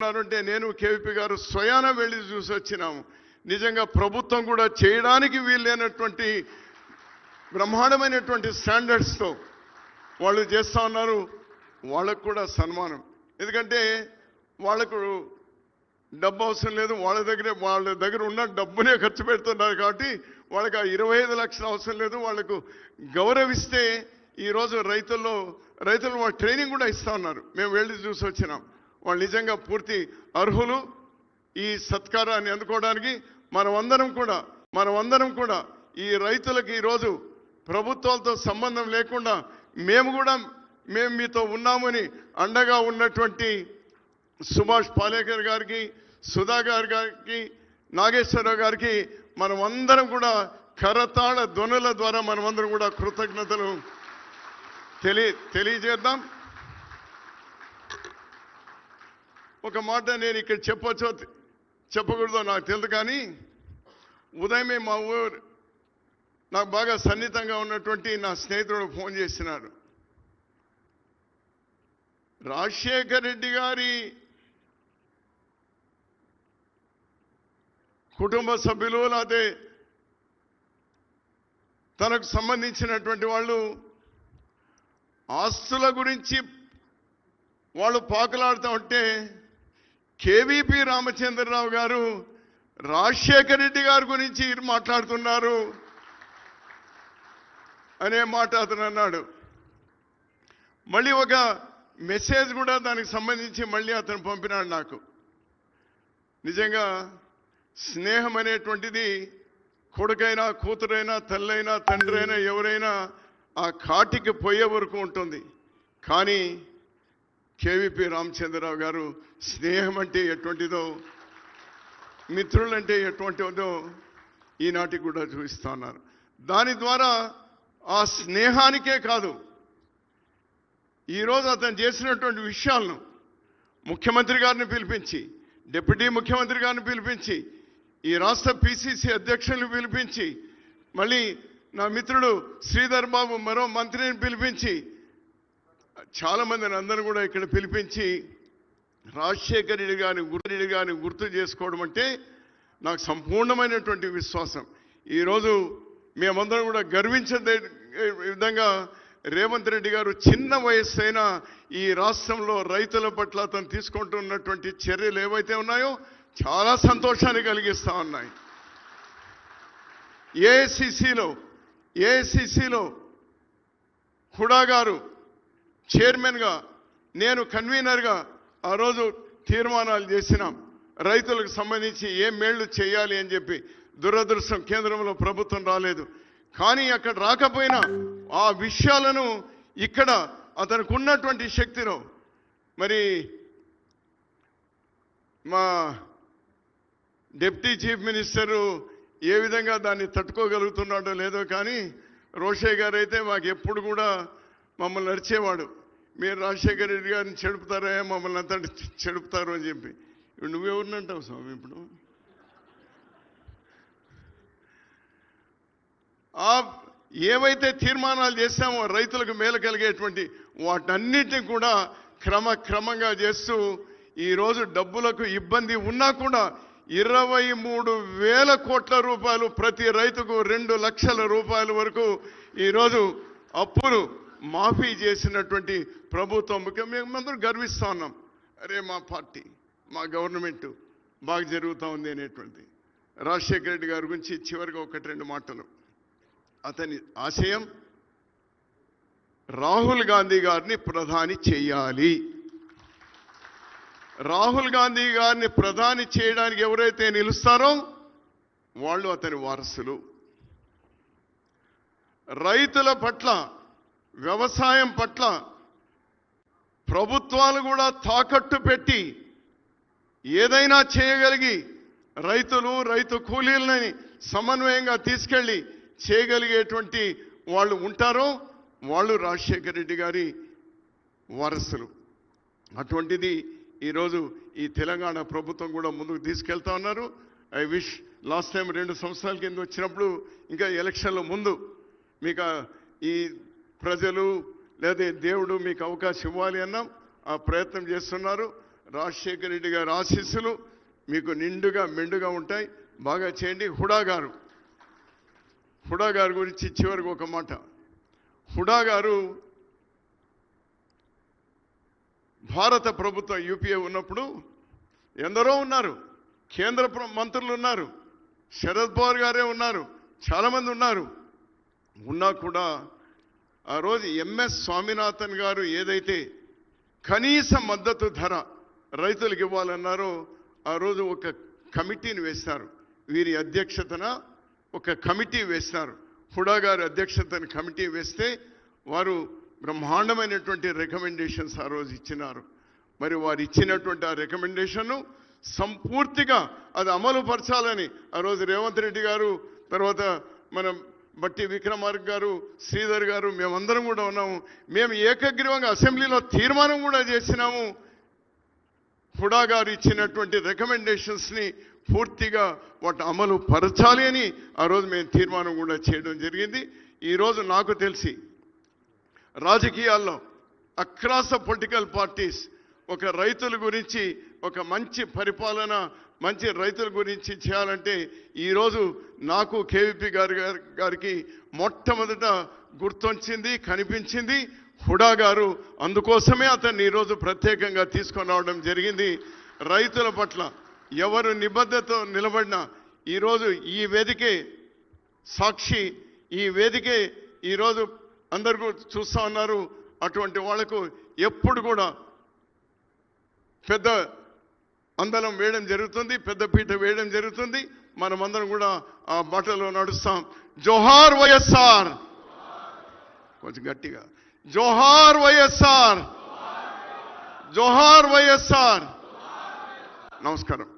ఉన్నారంటే నేను కేవీపీ గారు స్వయాన వెళ్ళి చూసి వచ్చినాము. నిజంగా ప్రభుత్వం కూడా చేయడానికి వీల్లేనటువంటి బ్రహ్మాండమైనటువంటి స్టాండర్డ్స్తో వాళ్ళు చేస్తూ ఉన్నారు. వాళ్ళకు కూడా సన్మానం. ఎందుకంటే వాళ్ళకు డబ్బు అవసరం లేదు. వాళ్ళ దగ్గరే వాళ్ళ దగ్గర ఉన్న డబ్బునే ఖర్చు పెడుతున్నారు కాబట్టి వాళ్ళకి ఆ ఇరవై ఐదు లక్షలు అవసరం లేదు. వాళ్ళకు గౌరవిస్తే ఈరోజు రైతుల్లో రైతులు వాళ్ళ ట్రైనింగ్ కూడా ఇస్తూ ఉన్నారు. మేము వెళ్ళి చూసి వచ్చినాం. వాళ్ళు నిజంగా పూర్తి అర్హులు ఈ సత్కారాన్ని అందుకోవడానికి మనమందరం కూడా మనమందరం కూడా ఈ రైతులకు ఈరోజు ప్రభుత్వాలతో సంబంధం లేకుండా మేము కూడా మేము మీతో ఉన్నామని అండగా ఉన్నటువంటి సుభాష్ పాలేకర్ గారికి సుధాకర్ గారికి నాగేశ్వరరావు గారికి మనం అందరం కూడా కరతాళ ధ్వనుల ద్వారా మనమందరం కూడా కృతజ్ఞతలు తెలియ తెలియజేద్దాం. ఒక మాట నేను ఇక్కడ చెప్పొచ్చో చెప్పకూడదో నాకు తెలియదు కానీ ఉదయమే మా ఊరు నాకు బాగా సన్నిహితంగా ఉన్నటువంటి నా స్నేహితుడు ఫోన్ చేసినాడు. రాజశేఖర్ రెడ్డి గారి కుటుంబ సభ్యులు లేకపోతే తనకు సంబంధించినటువంటి వాళ్ళు ఆస్తుల గురించి వాళ్ళు పాకులాడుతూ ఉంటే కేవీపీ రామచంద్రరావు గారు రాజశేఖర రెడ్డి గారి గురించి మాట్లాడుతున్నారు అనే మాట అతను అన్నాడు. మళ్ళీ ఒక మెసేజ్ కూడా దానికి సంబంధించి మళ్ళీ అతను పంపినాడు నాకు. నిజంగా స్నేహం అనేటువంటిది కొడుకైనా కూతురైనా తల్లైనా తండ్రైనా ఎవరైనా ఆ కాటికి పోయే వరకు ఉంటుంది. కానీ కేవీపీ రామచంద్రరావు గారు స్నేహం అంటే ఎటువంటిదో మిత్రులంటే ఎటువంటిదో ఈనాటికి కూడా చూపిస్తూ ఉన్నారు. దాని ద్వారా ఆ స్నేహానికే కాదు ఈరోజు అతను చేసినటువంటి విషయాలను ముఖ్యమంత్రి గారిని పిలిపించి డిప్యూటీ ముఖ్యమంత్రి గారిని పిలిపించి ఈ రాష్ట్ర పిసిసి అధ్యక్షులను పిలిపించి మళ్ళీ నా మిత్రుడు శ్రీధర్ బాబు మరో మంత్రిని పిలిపించి చాలా మందిని అందరూ కూడా ఇక్కడ పిలిపించి రాజశేఖర్ రెడ్డి గారిని గురుడి గారిని గుర్తు చేసుకోవడం అంటే నాకు సంపూర్ణమైనటువంటి విశ్వాసం. ఈరోజు మేమందరం కూడా గర్వించే విధంగా రేవంత్ రెడ్డి గారు చిన్న వయస్సు అయినా ఈ రాష్ట్రంలో రైతుల పట్ల అతను తీసుకుంటున్నటువంటి చర్యలు ఏవైతే ఉన్నాయో చాలా సంతోషాన్ని కలిగిస్తూ ఉన్నాయి. ఏఐసిసిలో ఏఐసిసిలో హుడా గారు చైర్మన్గా నేను కన్వీనర్గా ఆ రోజు తీర్మానాలు చేసినాం. రైతులకు సంబంధించి ఏం మేళ్ళు చేయాలి అని చెప్పి దురదృష్టం కేంద్రంలో ప్రభుత్వం రాలేదు. కానీ అక్కడ రాకపోయినా ఆ విషయాలను ఇక్కడ అతనికి ఉన్నటువంటి శక్తిలో మరి మా డిప్యూటీ చీఫ్ మినిస్టరు ఏ విధంగా దాన్ని తట్టుకోగలుగుతున్నాడో లేదో కానీ రోషయ్య గారు అయితే మాకు ఎప్పుడు కూడా మమ్మల్ని నడిచేవాడు. మీరు రాజశేఖర రెడ్డి గారిని చెడుపుతారా మమ్మల్ని అంతా చెడుపుతారు అని చెప్పి. నువ్వెవరిని అంటావు స్వామి ఇప్పుడు? ఆ ఏవైతే తీర్మానాలు చేస్తామో రైతులకు మేలు కలిగేటువంటి వాటన్నిటిని కూడా క్రమక్రమంగా చేస్తూ ఈరోజు డబ్బులకు ఇబ్బంది ఉన్నా కూడా ఇరవై మూడు వేల కోట్ల రూపాయలు ప్రతి రైతుకు రెండు లక్షల రూపాయల వరకు ఈరోజు అప్పులు మాఫీ చేసినటువంటి ప్రభుత్వం మేమందరం గర్విస్తూ ఉన్నాం. అరే మా పార్టీ మా గవర్నమెంట్ బాగా జరుగుతూ ఉంది అనేటువంటి రాజశేఖర రెడ్డి గారి గురించి చివరిగా ఒకటి రెండు మాటలు. అతని ఆశయం రాహుల్ గాంధీ గారిని ప్రధాని చేయాలి. రాహుల్ గాంధీ గారిని ప్రధాని చేయడానికి ఎవరైతే నిలుస్తారో వాళ్ళు అతని వారసులు. రైతుల పట్ల వ్యవసాయం పట్ల ప్రభుత్వాలు కూడా తాకట్టు పెట్టి ఏదైనా చేయగలిగి రైతులు రైతు కూలీలని సమన్వయంగా తీసుకెళ్ళి చేయగలిగేటువంటి వాళ్ళు ఉంటారో. వాళ్ళు రాజశేఖర రెడ్డి గారి వారసులు. అటువంటిది ఈరోజు ఈ తెలంగాణ ప్రభుత్వం కూడా ముందుకు తీసుకెళ్తా ఉన్నారు. ఐ విష్ లాస్ట్ టైం రెండు సంవత్సరాల కింద వచ్చినప్పుడు ఇంకా ఎలక్షన్ల ముందు మీకు ఈ ప్రజలు లేదా దేవుడు మీకు అవకాశం ఇవ్వాలి అన్నాం ఆ ప్రయత్నం చేస్తున్నారు. రాజశేఖర రెడ్డి గారి ఆశీస్సులు మీకు నిండుగా మెండుగా ఉంటాయి. బాగా చేయండి. హుడా గారు. హుడా గారి గురించి చివరికి ఒక మాట. హుడా గారు భారత ప్రభుత్వం యూపీఏ ఉన్నప్పుడు ఎందరో ఉన్నారు. కేంద్ర మంత్రులు ఉన్నారు. శరద్ పవార్ గారే ఉన్నారు. చాలామంది ఉన్నారు. ఉన్నా కూడా ఆ రోజు ఎంఎస్ స్వామినాథన్ గారు ఏదైతే కనీస మద్దతు ధర రైతులకు ఇవ్వాలన్నారో ఆ రోజు ఒక కమిటీని వేశారు. వీరి అధ్యక్షతన ఒక కమిటీ వేశారు. హుడా గారి అధ్యక్షతన కమిటీ వేస్తే వారు బ్రహ్మాండమైనటువంటి రికమెండేషన్స్ ఆ రోజు ఇచ్చినారు. మరి వారు ఇచ్చినటువంటి ఆ రికమెండేషన్ను సంపూర్తిగా అది అమలు పరచాలని ఆ రోజు రేవంత్ రెడ్డి గారు తర్వాత మనం బట్టి విక్రమార్క్ గారు శ్రీధర్ గారు మేమందరం కూడా ఉన్నాము. మేము ఏకగ్రీవంగా అసెంబ్లీలో తీర్మానం కూడా చేసినాము. హుడా గారు ఇచ్చినటువంటి రికమెండేషన్స్ని పూర్తిగా వాటి అమలు పరచాలి అని ఆ రోజు మేము తీర్మానం కూడా చేయడం జరిగింది. ఈరోజు నాకు తెలిసి రాజకీయాల్లో అక్రాస్ పొలిటికల్ పార్టీస్ ఒక రైతుల గురించి ఒక మంచి పరిపాలన మంచి రైతుల గురించి చేయాలంటే ఈరోజు నాకు కేవీపీ గారి గారికి మొట్టమొదట గుర్తొచ్చింది కనిపించింది హుడా గారు. అందుకోసమే అతన్ని ఈరోజు ప్రత్యేకంగా తీసుకొని రావడం జరిగింది. రైతుల పట్ల ఎవరు నిబద్ధతతో నిలబడినా ఈరోజు ఈ వేదికే సాక్షి ఈ వేదికే ఈరోజు అందరు చూస్తూ చూస్తా ఉన్నారు. అటువంటి వాళ్ళకు ఎప్పుడు కూడా పెద్ద అందలం వేయడం జరుగుతుంది పెద్దపీట వేయడం జరుగుతుంది. మనమందరం కూడా ఆ బట్టలో నడుస్తాం. జోహార్ వైఎస్ఆర్. కొంచెం గట్టిగా. జోహార్ వైఎస్ఆర్. జోహార్ వైఎస్ఆర్. నమస్కారం.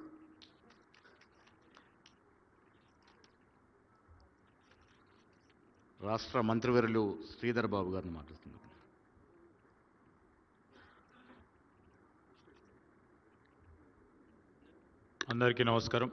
రాష్ట్ర మంత్రివర్యులు శ్రీధర్ బాబు గారిని మాట్లాడుతున్నారు అందరికీ నమస్కారం.